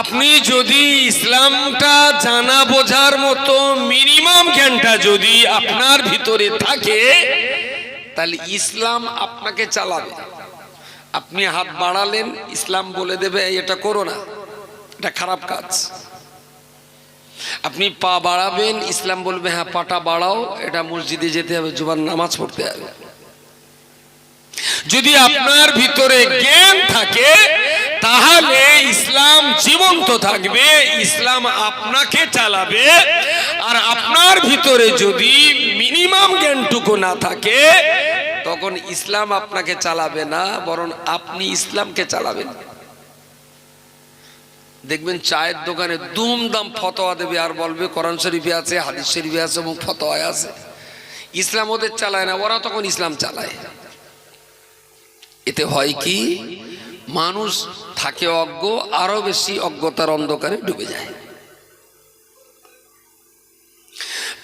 আপনি যদি ইসলামটা জানা বোঝার মতো মিনিমাম জ্ঞানটা যদি আপনার ভিতরে থাকে, তাহলে ইসলাম আপনাকে চালাবে। আপনি হাত বাড়ালেন, ইসলাম বলে দেবে এটা করো না, এটা খারাপ কাজ। আপনি পা বাড়াবেন, ইসলাম বলবে হ্যাঁ পাটা বাড়াও, এটা মসজিদে যেতে হবে জুবান নামাজ পড়তে হবে। যদি আপনার ভিতরে জ্ঞান থাকে, তাহলে ইসলাম জীবন্ত থাকবে, ইসলাম আপনাকে চালাবে। আর আপনার ভিতরে যদি মিনিমাম জ্ঞানটুকু না থাকে, তখন ইসলাম আপনাকে চালাবে না, বরং আপনি ইসলামকে চালাবেন। দেখবেন চায়ের দোকানে দুমদাম ফতোয়া দেবে, আর বলবে, কোরআন শরীফে আছে, হাদিস শরীফে আছে এবং ফতোয়ায় আছে। ইসলাম ওদের চালায় না, ওরা তখন ইসলাম চালায়। এতে হয় কি? মানুষ থাকে অজ্ঞ আরও বেশি অজ্ঞতার অন্ধকারে ডুবে যায়।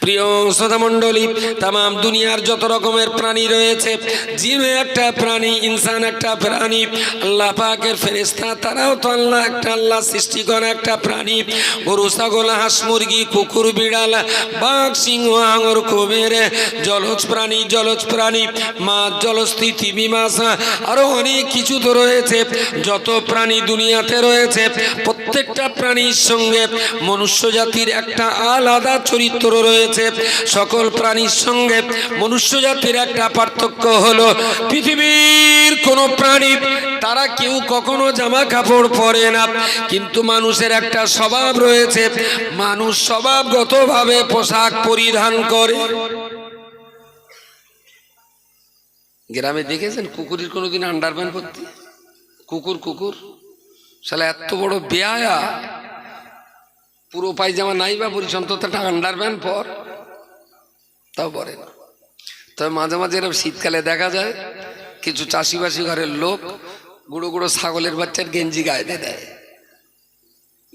প্রিয় শ্রোতা মণ্ডলী তাম দুনিয়ার যত রকমের প্রাণী রয়েছে, জিন একটা প্রাণী, ইনসান একটা প্রাণী, আল্লাহ পাকের ফেরেস্তা তারাও তো আল্লাহ একটা, আল্লাহ সৃষ্টি করা একটা প্রাণী। গরু, ছাগল, হাঁস, মুরগি, কুকুর, বিড়াল, বাঘ, সিংহ, আঙর, কুবের, জলজ প্রাণী জলজ প্রাণী, মাছ জলস্থিতি বিমাস আরও অনেক কিছু তো রয়েছে। যত প্রাণী দুনিয়াতে রয়েছে, প্রত্যেকটা প্রাণীর সঙ্গে মনুষ্য জাতির একটা আলাদা চরিত্র রয়েছে। সকল প্রাণীর সঙ্গে মনুষ্য জাতির একটা পার্থক্য হলো, পৃথিবীর কোনো প্রাণী, তারা কেউ কখনো জামা কাপড় পরে না। কিন্তু মানুষের একটা স্বভাব রয়েছে, মানুষ স্বভাবগতভাবে পোশাক পরিধান করে। গ্রামে দেখেছেন কুকুরের কোনোদিন আন্ডারপ্যান্ট পরতে? কুকুর কুকুর? শালা, এত বড় বেয়ায়া। পুরো পায়জামা নাই বা পরিস অন্তত একটা আন্ডারপ্যান্ট পর। তাও পরে না। তবে মাঝে মাঝে এরকম শীতকালে দেখা যায়, কিছু চাষিবাসী ঘরের লোক গুঁড়ো গুঁড়ো ছাগলের বাচ্চার গেঞ্জি গায়ে দিয়ে দেয়।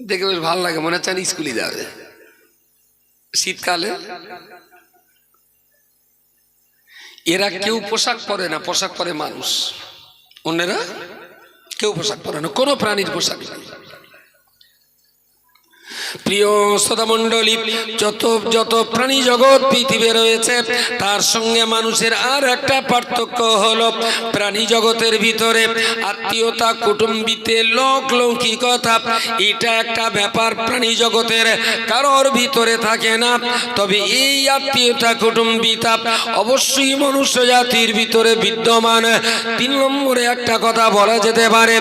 দেখে বেশ ভালো লাগে, মনে হচ্ছে স্কুলে যাবে। শীতকালে এরা কেউ পোশাক পরে না, পোশাক পরে মানুষ। অন্যেরা কেউ পোশাক পরে না, কোনো প্রাণীর পোশাক নেই। প্রিয় শ্রোতামণ্ডলী যত যত প্রাণী জগৎ পৃথিবী রয়েছে, তার সঙ্গে মানুষের আর একটা পার্থক্য হলো প্রাণী জগতের ভিতরে আত্মীয়তা, কুটুম্বিতে লোক লৌকিকতা। এটা একটা ব্যাপার প্রাণী জগতের কারোর ভিতরে থাকে না। তবে এই আত্মীয়তা, কুটুম্বিতা অবশ্যই মনুষ্য জাতির ভিতরে বিদ্যমান। তিন নম্বরে একটা কথা বলা যেতে পারে,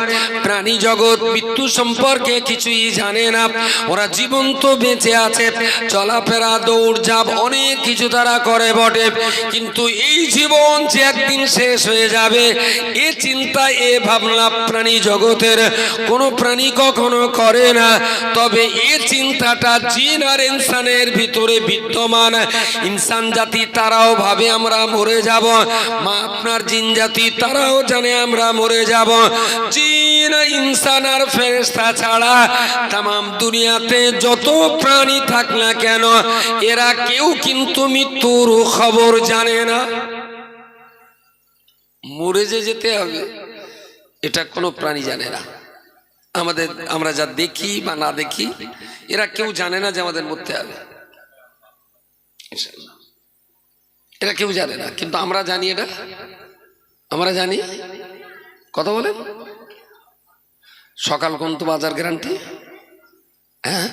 প্রাণী জগৎ মৃত্যু সম্পর্কে কিছুই জানে না। ওরা জীবন্ত বেঁচে আছে। চলাফেরা, দৌড় ঝাঁপ অনেক কিছু তারা করে বটে। কিন্তু এই জীবন যে একদিন শেষ হয়ে যাবে, এ চিন্তা, এ ভাবনা প্রাণী জগতের। কোনো প্রাণী কখনো করে না। তবে এ চিন্তাটা জিন আর ইনসানের ভিতরে বিদ্যমান। ইনসান জাতি, তারাও ভাবে আমরা মরে যাব। মা আপনার জিন জাতি, তারাও জানে আমরা মরে যাব। জিন, ইনসান আর ফেরেস্তা ছাড়া তাম দুনিয়াতে যত প্রাণী থাক না কেন, এরা কেউ কিন্তু মৃত্যুর খবর জানে না। মরে যে যেতে হবে, এটা কোনো প্রাণী জানে না। আমাদের, আমরা যা দেখি বা না দেখি, এরা কেউ জানে না যে আমাদের মরতে হবে। এরা কেউ জানে না, কিন্তু আমরা জানি এটা। আমরা জানি। কথা বলেন। সকাল কোন তো বাজার গ্যারান্টি হ্যাঁ?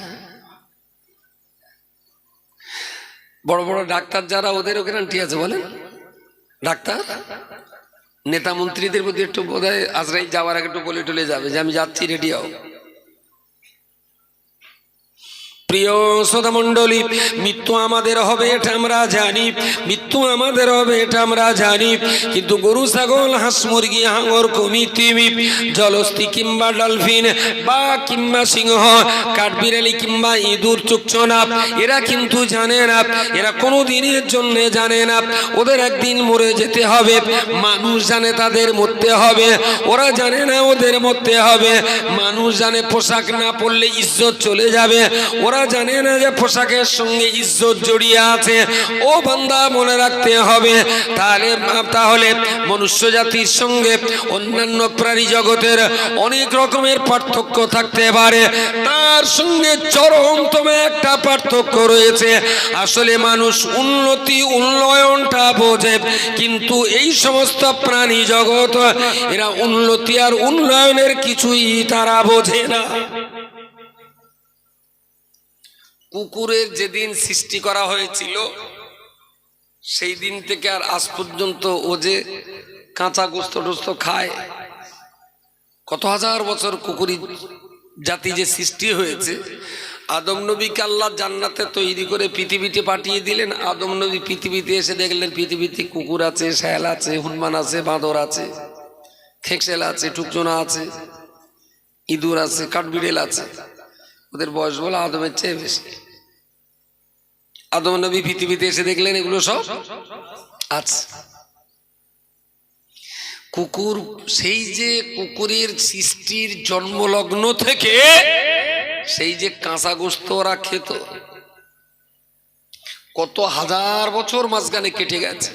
বড় বড় ডাক্তার যারা, ওদের গ্যারান্টি আছে, বলেন। ডাক্তার? নেতা মন্ত্রীদের প্রতি একটু বোধ হয় আজরাই যাওয়ার আগে একটু বলে টলে যাবে যে, আমি যাচ্ছি রেডি প্রিয় শ্রোতা মণ্ডলী মৃত্যু আমাদের হবে এটা আমরা জানি, মৃত্যু আমাদের হবে এটা আমরা জানি, কিন্তু গরু, ছাগল, হাঁস, মুরগি, হাঙর কমিতিমি জলস্থি কিংবা ডলফিন, বা কিংবা সিংহ, কাঠবিড়ালি কিংবা ইঁদুর, চুকচনা, এরা কিন্তু জানে না, এরা কোনো দিনের জন্য জানে না, ওদের একদিন মরে যেতে হবে, মানুষ জানে তাদের মরতে হবে, ওরা জানে না ওদের মরতে হবে, মানুষ জানে পোশাক না পরলে ইজ্জত চলে যাবে, ওরা জানে না যে পোশাকের সঙ্গে ইজ্জত জড়িয়ে আছে। ও বান্দা মনে রাখতে হবে, তাহলে তাহলে মনুষ্য জাতির সঙ্গে অন্যান্য প্রাণী জগতের অনেক রকমের পার্থক্য থাকতে পারে। তার সঙ্গে চরমতম একটা পার্থক্য রয়েছে। আসলে মানুষ উন্নতি, উন্নয়নটা বোঝে, কিন্তু এই সমস্ত প্রাণী জগৎ, এরা উন্নতি আর উন্নয়নের কিছুই তারা বোঝে না। কুকুরের যেদিন সৃষ্টি করা হয়েছিল, সেই দিন থেকে আর আজ পর্যন্ত ও যে কাঁচা গোস্ত টোস্ত খায়। কত হাজার বছর কুকুরি জাতি যে সৃষ্টি হয়েছে, আদম নবীকে আল্লাহ জান্নাতে তৈরি করে পৃথিবীতে পাঠিয়ে দিলেন। আদম নবী পৃথিবীতে এসে দেখলেন পৃথিবীতে কুকুর আছে, শ্যাল আছে, হনুমান আছে, বাঁদর আছে খেকশেল আছে, টুকজোনা আছে, ইঁদুর আছে, কাঠবিড়েল আছে। ওদের বয়স বলে আদমের চেয়ে বেশি। আদম নবী পৃথিবীতে এসে দেখলেন এগুলো সব? আচ্ছা। কুকুর, সেই যে কুকুরের সৃষ্টির জন্মলগ্ন থেকে সেই যে কাঁচা গোস্ত ওরা খেত, কত হাজার বছর মাঝখানে কেটে গেছে।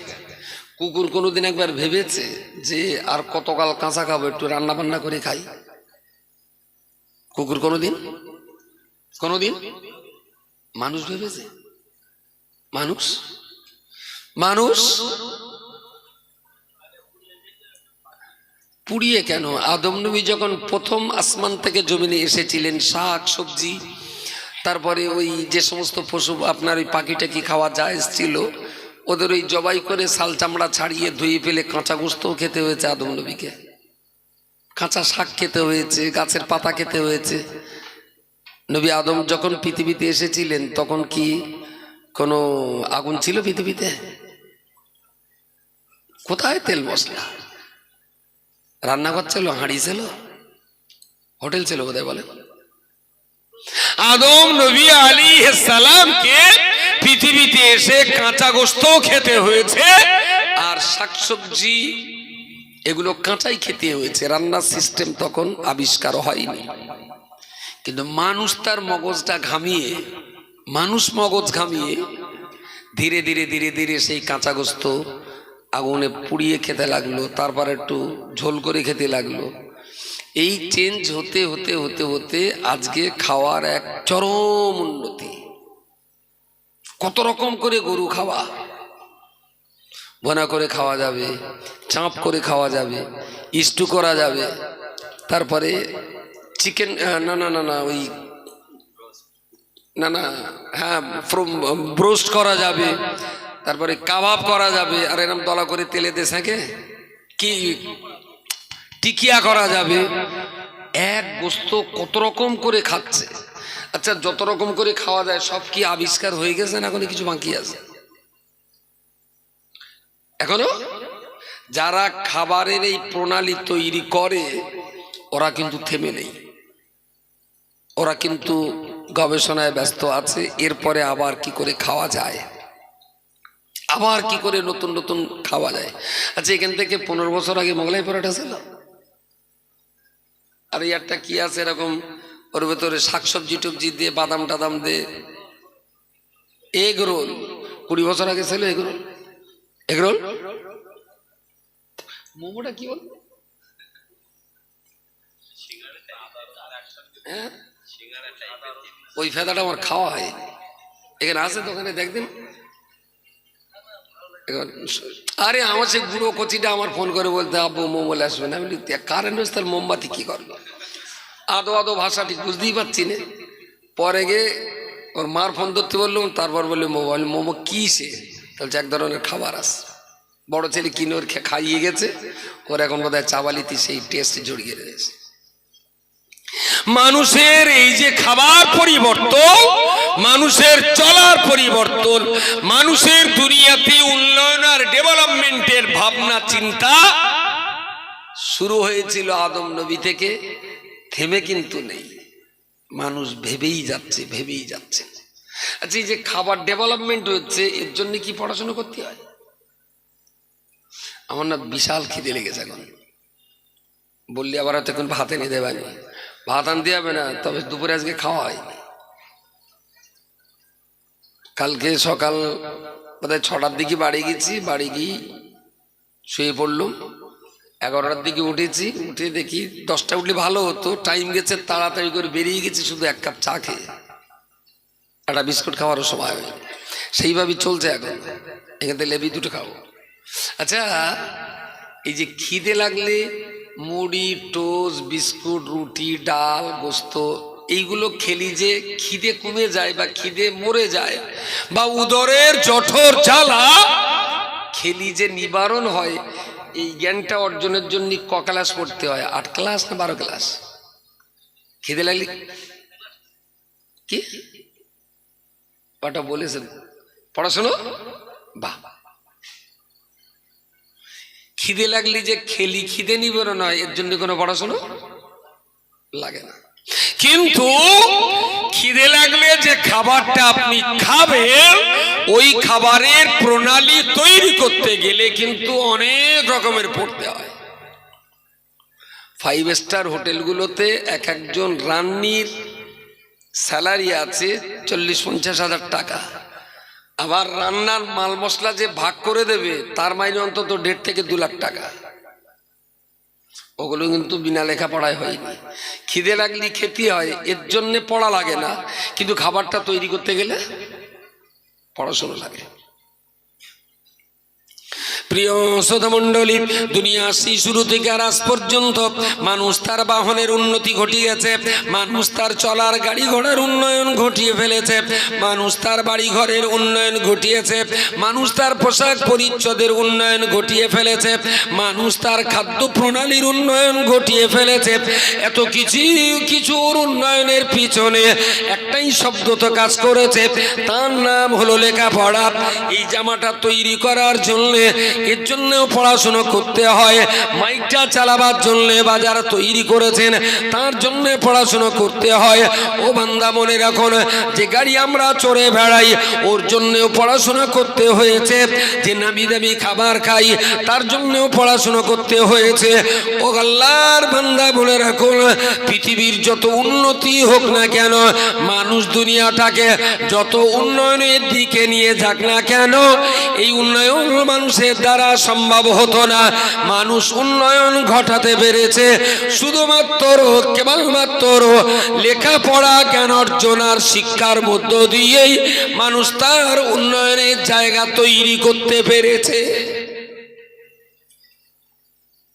কুকুর কোনোদিন একবার ভেবেছে যে আর কতকাল কাঁচা খাব, একটু রান্না বান্না করে খাই। কুকুর কোনোদিন? কোনোদিন? মানুষ ভেবেছে? মানুষ? মানুষ পুড়িয়ে কেন? আদম নবী যখন প্রথম আসমান থেকে জমিনে এসেছিলেন, শাক, সবজি, তারপরে ওই যে সমস্ত পশু, আপনার ওই পাখি টাকি খাওয়া যায় ছিল? ওদের ওই জবাই করে শাল চামড়া ছাড়িয়ে ধুয়ে ফেলে কাঁচা গোস্তও খেতে হয়েছে আদম নবীকে। কাঁচা শাক খেতে হয়েছে, গাছের পাতা খেতে হয়েছে। নবী আদম যখন পৃথিবীতে এসেছিলেন, তখন কি কোনো আগুন ছিল পৃথিবীতে? কোথায় তেল মশলা? রান্নাঘর ছিল, হাঁড়ি ছিল, হোটেল ছিল কোথায় বলে আদম নবী আলী সালামকে পৃথিবীতে এসে কাঁচা গোস্ত খেতে হয়েছে আর শাকসবজি, এগুলো কাঁচাই খেতে হয়েছে। রান্নার সিস্টেম তখন আবিষ্কার হয়নি। কিন্তু মানুষ তার মগজটা ঘামিয়ে মানুষ মগজ ঘামিয়ে ধীরে ধীরে ধীরে ধীরে সেই কাঁচা গোস্ত আগুনে পুড়িয়ে খেতে লাগল, তারপর একটু ঝোল করে খেতে লাগল। এই চেঞ্জ হতে হতে হতে হতে আজকে খাওয়ার এক চরম উন্নতি। কত রকম করে গরু খাওয়া। বোনা করে খাওয়া যাবে, চাঁপ করে খাওয়া যাবে, ইস্টু করা যাবে। তারপরে চিকেন না না না না, ওই না না হ্যাঁ ব্রোস্ট করা যাবে, তারপরে কাবাব করা যাবে, আর এরম দলা করে তেলে দে সাঁকে কি? টিকিয়া করা যাবে। এক গোস্ত কত রকম করে খাচ্ছে। আচ্ছা যত রকম করে খাওয়া যায়, সব কি আবিষ্কার হয়ে গেছে না এখনও কিছু বাকি আছে? এখনও? যারা খাবারের এই প্রণালী তৈরি করে, ওরা কিন্তু থেমে নেই। ওরা কিন্তু গবেষণায় ব্যস্ত আছে, এরপরে আবার কি করে খাওয়া যায়? আবার কি করে নতুন নতুন খাওয়া যায়? আচ্ছা এখান থেকে পনেরো বছর আগে মোগলাই পরোটা ছিল? আর ইয়ারটা কি আছে এরকম? ওর ভেতরে শাকসবজি টুবজি দিয়ে, বাদাম টাদাম দিয়ে। এগ রোল কুড়ি বছর আগে ছিল এগ রোল এগ রোল মোমোটা কি বল? হ্যাঁ? ওই ফেদাটা আমার খাওয়া হয়। এখানে আছে দেখদিন এখন আরে, আমার সেই বুড়ো কচিটা আমার ফোন করে বলতে, আব্বু মোমোলে আসবে না। আমি কারেন্ট হচ্ছে তাহলে মোমবাতি কি করবে? আদো আদো ভাষাটি বুঝতেই পারছি না। পরে গিয়ে ওর মার ফোন ধরতে বললাম তারপর বলল মোবাইল মোমো কী সে? তাহলে এক ধরনের খাবার আছে। বড় ছেলে কিনে ওর খাইয়ে গেছে। ওর এখন বোধ হয় চাবালিতে সেই টেস্ট জড়িয়ে রয়েছে। মানুষের এই যে খাবার পরিবর্তন, মানুষের চলার পরিবর্তন, মানুষের দুনিয়াতে উন্নয়ন আর ডেভেলপমেন্টের ভাবনা, চিন্তা শুরু হয়েছিল আদম নবী থেকে, থেমে কিন্তু নেই। মানুষ ভেবেই যাচ্ছে ভেবেই যাচ্ছে। আচ্ছা এই যে খাবার ডেভেলপমেন্ট হচ্ছে, এর জন্য কি পড়াশোনা করতে হয়? আমার না বিশাল খিদে লেগেছে এখন। বললি আবার হয়তো এখন ভাত এনে দেবে না ভাত আনতে হবে না, তবে দুপুরে আজকে খাওয়া হয় কালকে সকাল বোধহয় ছটার দিকে বাড়ি গেছি, বাড়ি গিয়ে শুয়ে পড়লাম। এগারোটার দিকে উঠেছি, উঠে দেখি দশটা উঠলে ভালো হতো। টাইম গেছে, তাড়াতাড়ি করে বেরিয়ে গেছি, শুধু এক কাপ চা খেয়ে। একটা বিস্কুট খাওয়ারও সময় হয়নি সেইভাবেই চলছে এখন। এখান থেকে লেবি দুটো খাব। আচ্ছা এই যে খিদে লাগলে মুড়ি, টোস্ট, বিস্কুট, রুটি, ডাল, গোস্ত, এইগুলো খেলি যে খিদে কমে যায় বা খিদে মরে যায় বা উদরের জঠর জ্বালা খেলি যে নিবারণ হয়, এই জ্ঞানটা অর্জনের জন্য ক ক্লাস পড়তে হয়? আট ক্লাস না বারো ক্লাস? খিদে লাগলে কি? ওটা বলেছেন। পড়াশোনা? বাহ। খিদে লাগলে যে খেলি, খিদে নিবারণ হয় এর জন্য কোনো পড়াশোনা লাগে না। কিন্তু খিদে লাগলে যে খাবারটা আপনি খাবেন, ওই খাবারের প্রণালী তৈরি করতে গেলে কিন্তু অনেক রকমের পড়তে হয়। ফাইভ স্টার হোটেলগুলোতে এক একজন রান্নির স্যালারি আছে চল্লিশ পঞ্চাশ হাজার টাকা। আবার রান্নার মাল মশলা যে ভাগ করে দেবে, তার মাইনে অন্তত দেড় থেকে দু লাখ টাকা। ওগুলো কিন্তু বিনা লেখাপড়ায় হয়নি। খিদে লাগলে খেতে হয়, এর জন্য পড়া লাগে না। কিন্তু খাবারটা তৈরি করতে গেলে পড়াশুনো লাগে। প্রিয় শ্রোতামণ্ডলী, দুনিয়া সেই শুরু থেকে আর আজ পর্যন্ত মানুষ তার বাহনের উন্নতি ঘটিয়েছে, মানুষ তার চলার গাড়ি ঘোড়ার উন্নয়ন ঘটিয়ে ফেলেছে, মানুষ তার বাড়ি ঘরের উন্নয়ন ঘটিয়েছে, মানুষ তার পোশাক পরিচ্ছদের উন্নয়ন ঘটিয়ে ফেলেছে, মানুষ তার খাদ্য প্রণালীর উন্নয়ন ঘটিয়ে ফেলেছে। এত কিছু, কিছুর উন্নয়নের পিছনে একটাই শব্দ তো কাজ করেছে, তার নাম হলো লেখাপড়া। এই জামাটা তৈরি করার জন্য এর জন্যও পড়াশুনো করতে হয়। মাইকটা চালাবার জন্য বাজার তৈরি করেছেন, তার জন্য পড়াশুনো করতে হয়। ও বান্দা মনে রাখুন, যে গাড়ি আমরা চড়ে বেড়াই, ওর জন্যও পড়াশোনা করতে হয়েছে। যে নামি দামি খাবার খাই, তার জন্যও পড়াশোনা করতে হয়েছে। ও আল্লাহর বান্দা বলে রাখুন, পৃথিবীর যত উন্নতি হোক না কেন, মানুষ দুনিয়াটাকে যত উন্নয়নের দিকে নিয়ে যাক না কেন, এই উন্নয়ন মানুষের দ্বারা সম্ভব হতো না। মানুষ উন্নয়ন ঘটাতে পেরেছে। শুধুমাত্র, কেবলমাত্র লেখাপড়া জ্ঞান অর্জন আর শিক্ষার মধ্য দিয়েই মানুষ তার উন্নয়নের জায়গা তৈরি করতে পেরেছে।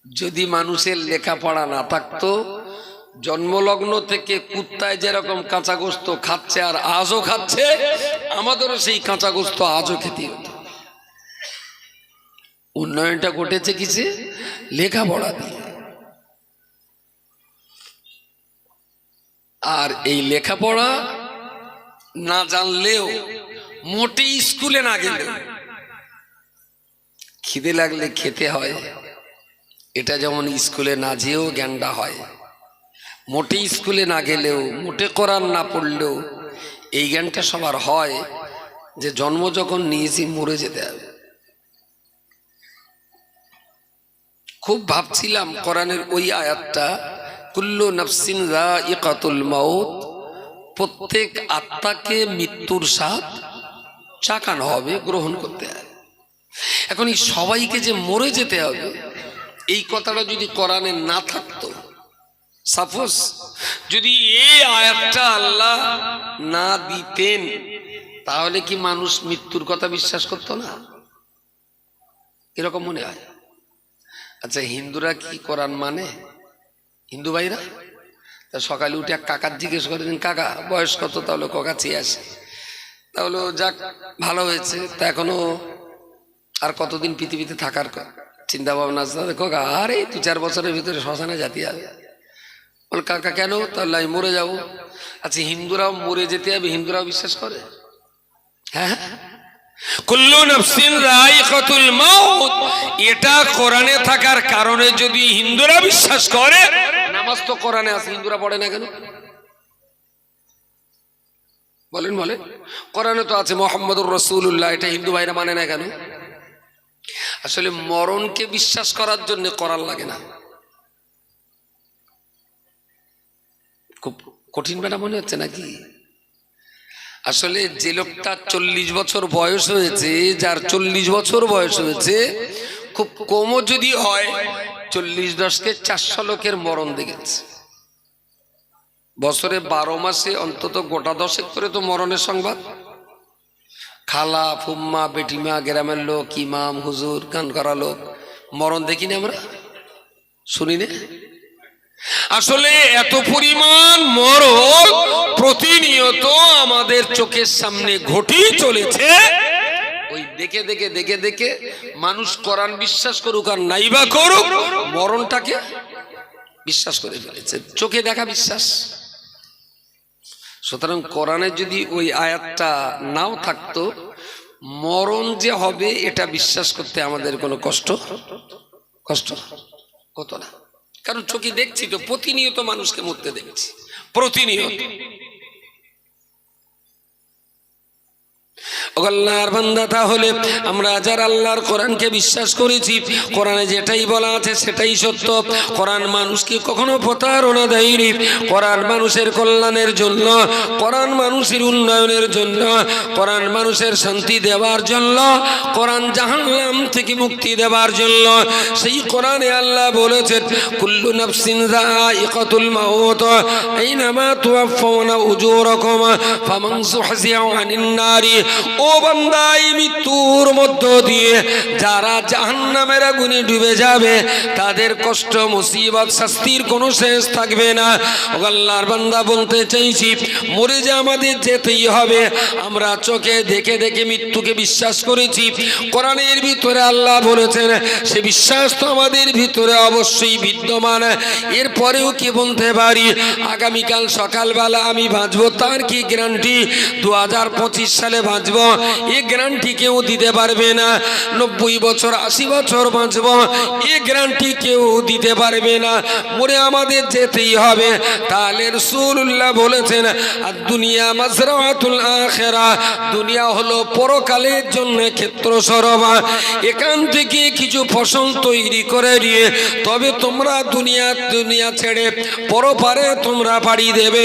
যদি মানুষের লেখাপড়া না থাকতো, জন্মলগ্ন থেকে কুত্তায় যেরকম কাঁচা গোস্ত খাচ্ছে আর আজও খাচ্ছে, আমাদেরও সেই কাঁচা গোস্ত আজও খেতে হতো। উন্নয়নটা ঘটেছে কিসে? লেখাপড়া দিয়ে। আর এই লেখাপড়া না জানলেও মোটেই স্কুলে না গেলেও খিদে লাগলে খেতে হয়। এটা যেমন স্কুলে না যেয়েও জ্ঞানটা হয়। মোটে স্কুলে না গেলেও, মোটে কোরআন না পড়লেও এই জ্ঞানটা সবার হয় যে জন্ম যখন নিয়েছি মরে যেতে হবে। খুব ভাবছিলাম কোরআনের ওই আয়াতটা, কুল্লু নফসিন ইকাতুল মাউত, প্রত্যেক আত্মাকে মৃত্যুর স্বাদ চাকানো হবে, গ্রহণ করতে হবে। এখন এই সবাইকে যে মরে যেতে হবে, এই কথাটা যদি কোরআনে না থাকতো, সাপোজ যদি এই আয়াতটা আল্লাহ না দিতেন, তাহলে কি মানুষ মৃত্যুর কথা বিশ্বাস করতো না? এরকম মনে হয়। আচ্ছা হিন্দুরা কি কোরআন মানে? হিন্দু ভাইরা? তা সকালে উঠে এক কাকার জিজ্ঞেস করে দিন, কাকা, বয়স কত? তাহলে কাকা আসে। তাহলে যাক, ভালো হয়েছে। তা এখনও আর কতদিন পৃথিবীতে থাকার চিন্তা ভাবনা আছে? কাকা, আরে, দু চার বছরের ভিতরে শ্মশানে জাতি হবে। বলে, কাকা, কেন? তাহলে আমি মরে যাব। আচ্ছা হিন্দুরাও মরে যেতে হবে, হিন্দুরাও বিশ্বাস করে? হ্যাঁ। কুল্লু তো আছে রসুল্লাহ এটা হিন্দু ভাইরা মানে না কেন? আসলে মরণকে বিশ্বাস করার জন্য করার লাগে না। খুব কঠিন বেটা মনে হচ্ছে নাকি? আসলে যে লোকটা চল্লিশ বছর বয়স হয়েছে, যার চল্লিশ বছর বয়স হয়েছে, খুব কমও যদি হয়, চল্লিশ দশকে চারশো লোকের মরণ দেখেছে। বছরে বারো মাসে অন্তত গোটা দশেক করে তো মরণের সংবাদ। খালা, ফুম্মা, বেটিমা, গ্রামের লোক, ইমাম, হুজুর, গান করা লোক, মরণ দেখিনি আমরা? শুনি না আসলে এত পরিমাণ মরণ প্রতিনিয়ত আমাদের চোখের সামনে ঘটেই চলেছে। ওই দেখে দেখে দেখে দেখে মানুষ কোরআন বিশ্বাস করুক আর নাইবা করুক, মরণটাকে বিশ্বাস করে ফেলেছে। চোখে দেখা বিশ্বাস। সুতরাং কোরআনে যদি ওই আয়াতটা নাও থাকতো, মরণ যে হবে এটা বিশ্বাস করতে আমাদের কোনো কষ্ট কষ্ট হতো না। কারণ চোখে দেখছি তো, প্রতিনিয়ত মানুষকে মরতে দেখছি। প্রতিনিয়ত ও আল্লাহর বান্দা, তাহলে আমরা যারা আল্লাহর কোরআনকে বিশ্বাস করেছি, কোরআনে যেটাই বলা আছে সেটাই সত্য। কোরআন মানুষকে কখনো প্রতারণা দেয়নি। কোরআন মানুষের কল্যাণের জন্য, কোরআন মানুষের উন্নয়নের জন্য, কোরআন মানুষের শান্তি দেওয়ার জন্য, কোরআন জাহান্নাম থেকে মুক্তি দেওয়ার জন্য। সেই কোরআনে আল্লাহ বলেছেন, কুল্লু নাফসিন যায়িকাতুল মাউত, আইনামা তুওয়াফাউনা উজুরাকুম, ফামান যুহজিয়া আনিন নারি ও বান্দা এই মৃত্যুর মধ্য দিয়ে যারা জাহান্নামের আগুনে ডুবে যাবে, তাদের কষ্ট, মুসিবত, শাস্তির কোনো শেষ থাকবে না। আল্লাহর বান্দা বলতে চাইছি, মরে যে আমাদের যেতেই হবে। আমরা চোখে দেখে দেখে মৃত্যুকে বিশ্বাস করেছি। কোরআনের ভিতরে আল্লাহ বলেছেন, সে বিশ্বাস তো আমাদের ভিতরে অবশ্যই বিদ্যমান। এরপরেও কি বলতে পারি? আগামীকাল সকালবেলা আমি বাঁচবো, তার কি গ্যারান্টি? দু হাজার পঁচিশ সালে বাঁচব, এ গ্যারান্টি কেউ দিতে পারবে না। নব্বই বছর, আশি বছর বাঁচব, এ গ্যারান্টি কেউ দিতে পারবে না। মরে আমাদের যেতেই হবে। তাহলে রসুল্লাহ বলেছেন আর দুনিয়া মাজরাতুল আখেরা দুনিয়া হলো পরকালের জন্য ক্ষেত্র সরবা এখান থেকে কিছু ফসল তৈরি করে দিয়ে, তবে তোমরা দুনিয়া দুনিয়া ছেড়ে পরপারে তোমরা পাড়ি দেবে।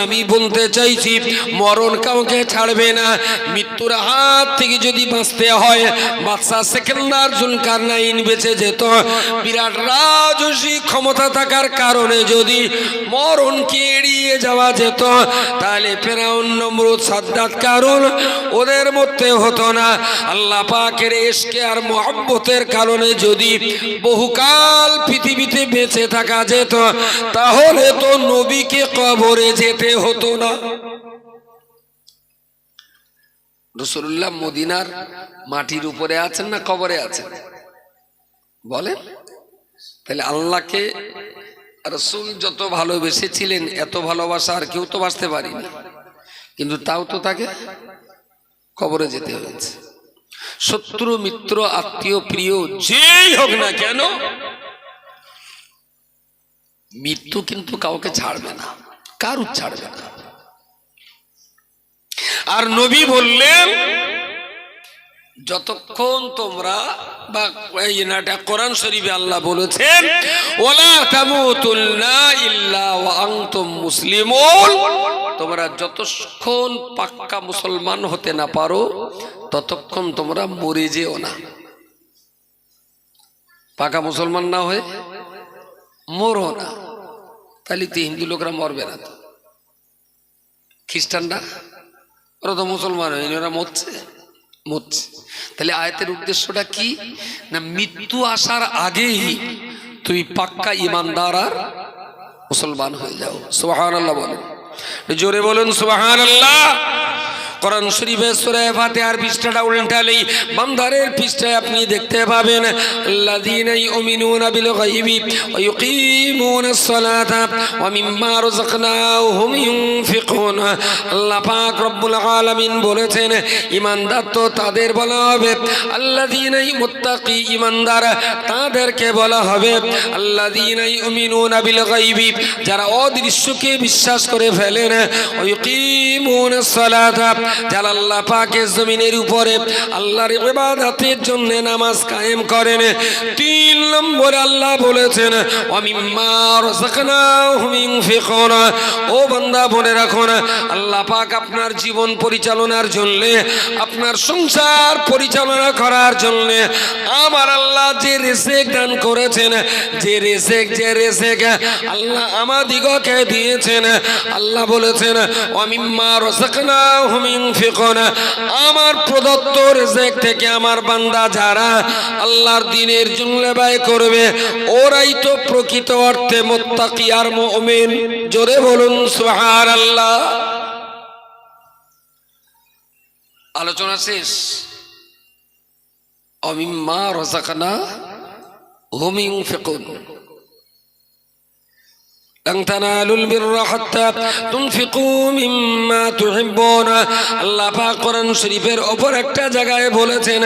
আমি বলতে চাইছি, মরণ কাউকে ছাড়বে না। মৃত্যুর হাত থেকে যদি বাঁচতে হয় বাচ্চা সেকেন্ডার জুলকার নাইন বেঁচে যেত। বিরাট রাজসী ক্ষমতা থাকার কারণে যদি মরণকে এড়িয়ে যাওয়া যেত, তাহলে ফেরাউন নমরুদ সাদ্দাত কারণ ওদের মধ্যে হতো না। আল্লাহ পাকের এসকে আর মহব্বতের কারণে যদি বহুকাল পৃথিবীতে বেঁচে থাকা যেত, তাহলে তো নবীকে কবরে যেতে হতো না। রসুল্লাহ মদিনার মাটির উপরে আছেন না কবরে আছেন? বলেন। তাহলে আল্লাহকে রসুল যত ভালোবেসেছিলেন, এত ভালোবাসা আর কেউ তো বাঁচতে পারিনি কিন্তু তাও তো তাকে কবরে যেতে হয়েছে। শত্রু, মিত্র, আত্মীয়, প্রিয়, যেই হোক না কেন, মৃত্যু কিন্তু কাউকে ছাড়বে না, কারুর ছাড়বে না। আর নবী বললেন, যতক্ষণ তোমরা বা কোরআন শরীফে আল্লাহ বলেছেন তোমরা যতক্ষণ পাক্কা মুসলমান হতে না পারো, ততক্ষণ তোমরা মরে যেও না। পাকা মুসলমান না হয়ে মরো না। তাহলে তো হিন্দু লোকরা মরবে না খ্রিস্টানরা ওরা তো মুসলমান হয়নি ওরা মরছে। মরছে। তাহলে আয়তের উদ্দেশ্যটা কি? না, মৃত্যু আসার আগেই তুই পাক্কা ইমানদার আর মুসলমান হয়ে যাও। সোহান আল্লাহ বলেন। জোরে বলুন সুবাহ আল্লাহ কোরআন শরীফের সূরা ফাতিহার পৃষ্ঠাটা উল্টালেই বান্দারের পৃষ্ঠায় আপনি দেখতে পাবেন, আল্লাযীনা ইউমিনুনা বিল গায়বি ওয়া ইউকিমুনাস সালাতা ওয়া মিম্মা রাযাকনাহুম ইউনফিকুন। আল্লাহ পাক রব্বুল আলামিন বলেছেন, ঈমানদার তো তাদের বলা হবে, আল্লাযীনা মুত্তাকি ঈমানদার তাদেরকে বলা হবে, আল্লাযীনা ইউমিনুনা বিল গায়বি যারা অদৃশ্যকে বিশ্বাস করে ফেলেন, ওয়া ইউকিমুনাস সালাতা যারা আল্লাহ পাকের জমিনের উপরে আল্লাহর ইবাদতের জন্য নামাজ কায়েম করেন, তিন নম্বর আল্লাহ বলেছেন ও বান্দা, বলে রাখুন, আল্লাহ পাক আপনার জীবন পরিচালনার জন্য, আপনার সংসার পরিচালনা করার জন্য আমার আল্লাহ যে রেসেক দান করেছেন, যে রেসেক যে রেসেক আল্লাহ আমাদিগকে দিয়েছেন। আল্লাহ বলেছেন অমিম্মা রাযাকনাহুম ইউনফিকুন আমার প্রদত্ত রেসেক থেকে আমার বান্দা যারা আল্লাহর দিনের জন্য ব্যয় করবে, ওরাই তো প্রকৃত অর্থে মোত্তাকি আর মুমিন। জোরে বলুন, সুবহানাল্লাহ। আলোচনা শেষ। অমিম্মা রজাকানা হুমিং ফেকুন لن تنالوا البر حتى تنفقوا مما تحبون আল্লাহ পাক কোরআন শরীফের অপর একটা জায়গায় বলেছেন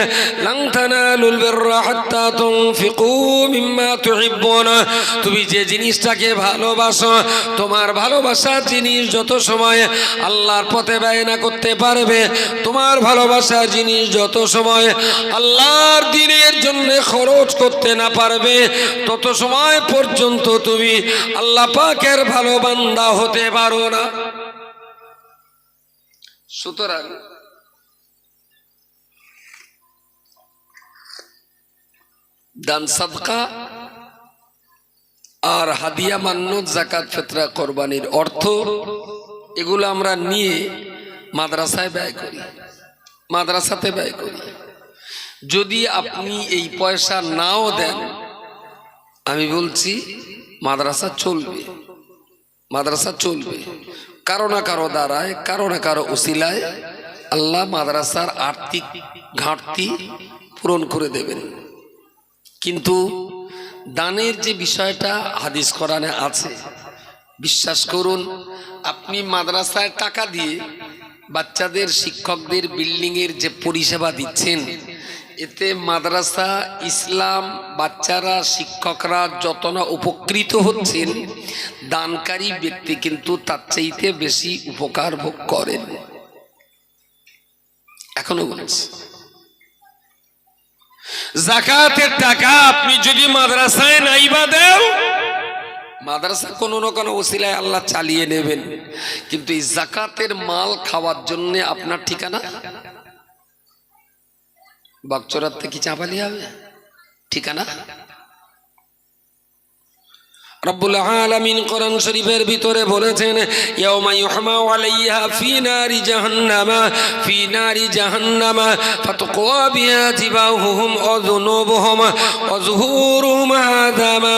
لن تنالوا البر حتى تنفقوا مما تحبون তুমি যে জিনিসটাকে ভালোবাসো তোমার ভালোবাসার জিনিস যত সময় আল্লাহর পথে ব্যয় না করতে পারবে তোমার ভালোবাসার জিনিস যত সময় আল্লাহর দিনের জন্য খরচ করতে না পারবে তত সময় পর্যন্ত তুমি আল্লাহ পাকের ভালো বান্দা হতে পারো না। সুতরাং দান সাদকা আর হাদিয়া মান্য জাকাত ফেতরা কোরবানির অর্থ, এগুলো আমরা নিয়ে মাদ্রাসায় ব্যয় করি, মাদ্রাসাতে ব্যয় করি। যদি আপনি এই পয়সা নাও দেন, আমি বলছি মাদ্রাসা চলবে। মাদ্রাসা চলবে। কারও না কারও দ্বারায়, কারও না কারও উসিলায় আল্লাহ মাদ্রাসার আর্থিক ঘাটতি পূরণ করে দেবেন। কিন্তু দানের যে বিষয়টা হাদিস কোরআনে আছে, বিশ্বাস করুন, আপনি মাদ্রাসায় টাকা দিয়ে বাচ্চাদের, শিক্ষকদের, বিল্ডিংয়ের যে পরিষেবা দিচ্ছেন এতে মাদ্রাসা ইসলাম বাচ্চারা শিক্ষকরা যত না উপকৃত হচ্ছেন দানকারী ব্যক্তি কিন্তু তার চাইতে বেশি উপকার ভোগ করেন। এখনও বলছি। জাকাতের টাকা আপনি যদি মাদ্রাসায় নাইবা দেন মাদ্রাসা কোনো না কোনো ওসিলায় আল্লাহ চালিয়ে নেবেন। কিন্তু এই জাকাতের মাল খাওয়ার জন্য আপনার ঠিকানা? বাকচরাতে কি চাপালি হবে? ঠিকানা? আলামিন কোরআন শরীফের ভিতরে বলেছেন জাহান্নামা, ফি জাহান্নামা মা মা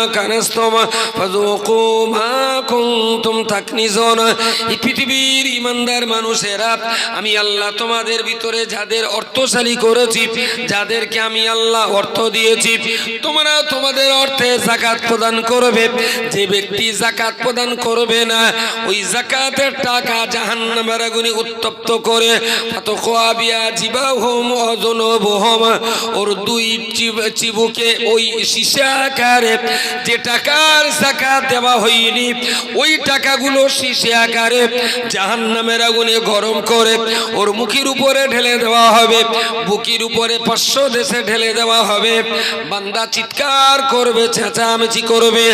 পৃথিবীর ইমানদার মানুষেরা, আমি আল্লাহ তোমাদের ভিতরে যাদের অর্থশালী করেছি, যাদেরকে আমি আল্লাহ অর্থ দিয়েছি তোমরা তোমাদের অর্থে জাকাত প্রদান করবে। যে ব্যক্তি জাকাত প্রদান করবে না, ওই জাকাতের টাকা জাহান্নামের আগুনে উত্তপ্ত করে ফাতকুয়াবিয়া জিবাহুম অজনবহুম ওর দুই চিবুকে ওই আকারে যে টাকার জাকাত দেওয়া হয়নি, ওই টাকাগুলো সীসে আকারে জাহান্নামের আগুনে গরম করে ওর মুখের উপরে ঢেলে দেওয়া হবে, বুকের উপরে পাঁচশো দেশে ঢেলে দেওয়া হবে। বান্দা চিৎকার করবে, চেঁচামেচি করবে।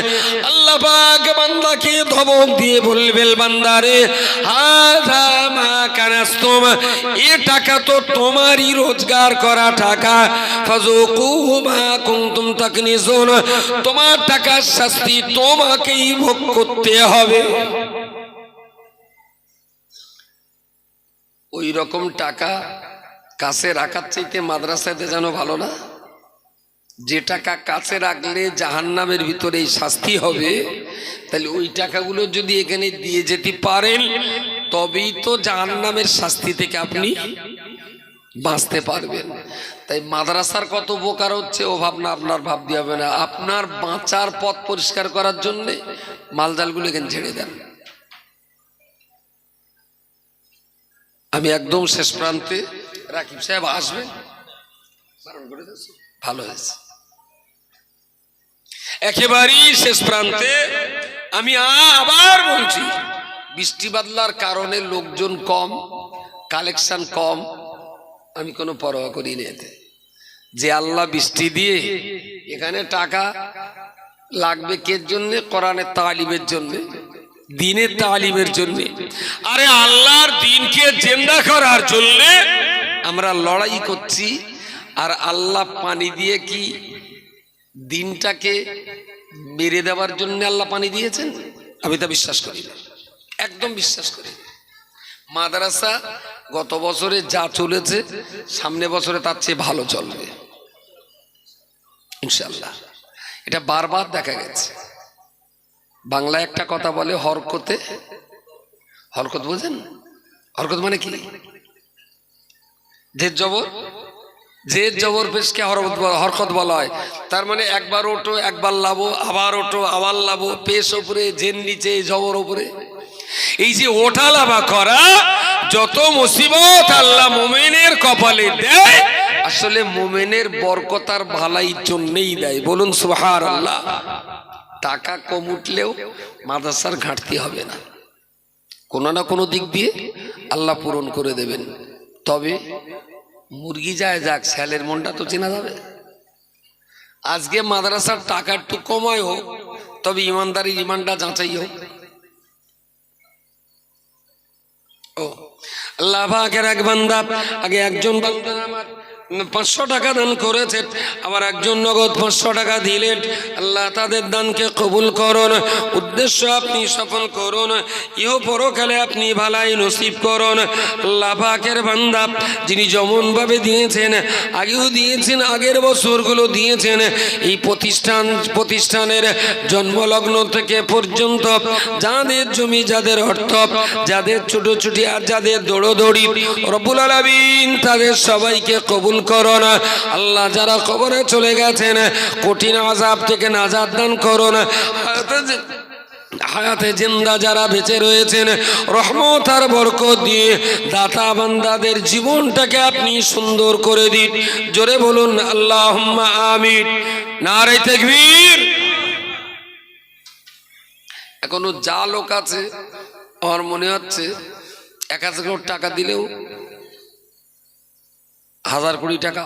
আল্লাহ পাক বান্দাকে ধমক দিয়ে বলবেন, বান্দারে, হাজা মা কানাস্তুম, এ টাকা তো তোমারই রোজগার করা টাকা। ফাজুকু মা কুনতুম তাকনিজুন, তোমার টাকার শাস্তি তোমাকেই ভোগ করতে হবে। ওই রকম টাকা কাছে রাখার চাইতে মাদ্রাসাতে যেন ভালো না? যে টাকা কাছে রাখলে জাহান্নামের ভিতরে এই শাস্তি হবে, তাহলে ওই টাকাগুলো যদি এখানে দিয়ে যেতে পারেন, তবেই তো জাহান্নামের শাস্তি থেকে আপনি বাঁচতে পারবেন। তাই মাদ্রাসার কত উপকার হচ্ছে, ও ভাবনা আপনার ভাবতে হবে না। আপনার বাঁচার পথ পরিষ্কার করার জন্য মালজালগুলো এখানে ছেড়ে দেন। আমি একদম শেষ প্রান্তে রাকিব সাহেব আসবেন? ভালো হয়েছে। একেবারেই শেষ প্রান্তে আমি আবার বলছি, বৃষ্টি বাদলার কারণে লোকজন কম, কালেকশন কম, আমি কোনো পরোয়া করি না এতে। যে আল্লাহ বৃষ্টি দিয়ে এখানে টাকা লাগবে কে জন্যে? কোরআনের তালিমের জন্যে, দিনের তালিমের জন্যে। আরে আল্লাহর দিনকে জেন্দা করার জন্যে আমরা লড়াই করছি, আর আল্লাহ পানি দিয়ে কি দিনটাকে মেরে দেওয়ার জন্য আল্লাহ পানি দিয়েছেন? আমি তা বিশ্বাস করি না। একদম বিশ্বাস করি। মাদ্রাসা গত বছরে যা চলেছে, সামনে বছরে তার চেয়ে ভালো চলবে। ইনশাল্লাহ এটা বারবার দেখা গেছে। বাংলায় একটা কথা বলে, হরকতে, হরকত বোঝেন? হরকত মানে কি? যে জবর? যে জবর পেশকে হরকত বলা- হরকত বলা হয়। তার মানে একবার ওঠো, একবার লাভো আবার ওঠো, আবার লাভো পেশ ওপরে, জেন নিচে, জবর ওপরে। এই যে ওঠা লাভা করা, যত মুসিবত আল্লাহ মোমেনের কপালে দেয়, আসলে মোমেনের বরকতার ভালাই জন্যই দেয়। বলুন সুহার আল্লাহ টাকা কম উঠলেও মাদ্রাসার ঘাটতি হবে না। কোনো না কোনো দিক দিয়ে আল্লাহ পূরণ করে দেবেন। তবে মুরগি যায় যাক স্যালের মনটা তো চেনা যাবে। আজকে মাদ্রাসার টাকা একটু কমায় হোক, তবে ইমানদারি ইমানটা যাচাই হোক। ও, আল্লাহ এক বান্দা, আগে একজন বান্দা আমার পাঁচশো টাকা দান করেছে। আবার একজন নগদ পাঁচশো টাকা দিলেন। আল্লাহ তাদের দানকে কবুল করুন, উদ্দেশ্য আপনি সফল করুন, ইহ পরকালে আপনি ভালাই নসিব করুন। আল্লাহ পাকের বান্দা, যিনি যেমনভাবে দিয়েছেন, আগেও দিয়েছেন, আগের বছরগুলো দিয়েছেন, এই প্রতিষ্ঠান, প্রতিষ্ঠানের জন্মলগ্ন থেকে পর্যন্ত যাদের জমি, যাদের অর্থ, যাদের ছোট ছুটি আর যাদের দৌড়োদৌড়ি রবুল আলমিন তাদের সবাইকে কবুল করুন আল্লাহ যারা কবরে চলে গেছেন, কঠিন আজাব থেকে নাজাদ দান করুন হায়াতে জিন্দা যারা বেঁচে রয়েছেন, রহমত আর বরকত দিয়ে দাতা বান্দাদের জীবনটাকে আপনি সুন্দর করে দিন। জোরে বলুন আল্লাহ আমিন। নারে তেকবীর। এখনও যা লোক আছে, আমার মনে হচ্ছে এক হাজার টাকা দিলেও হাজার কোটি টাকা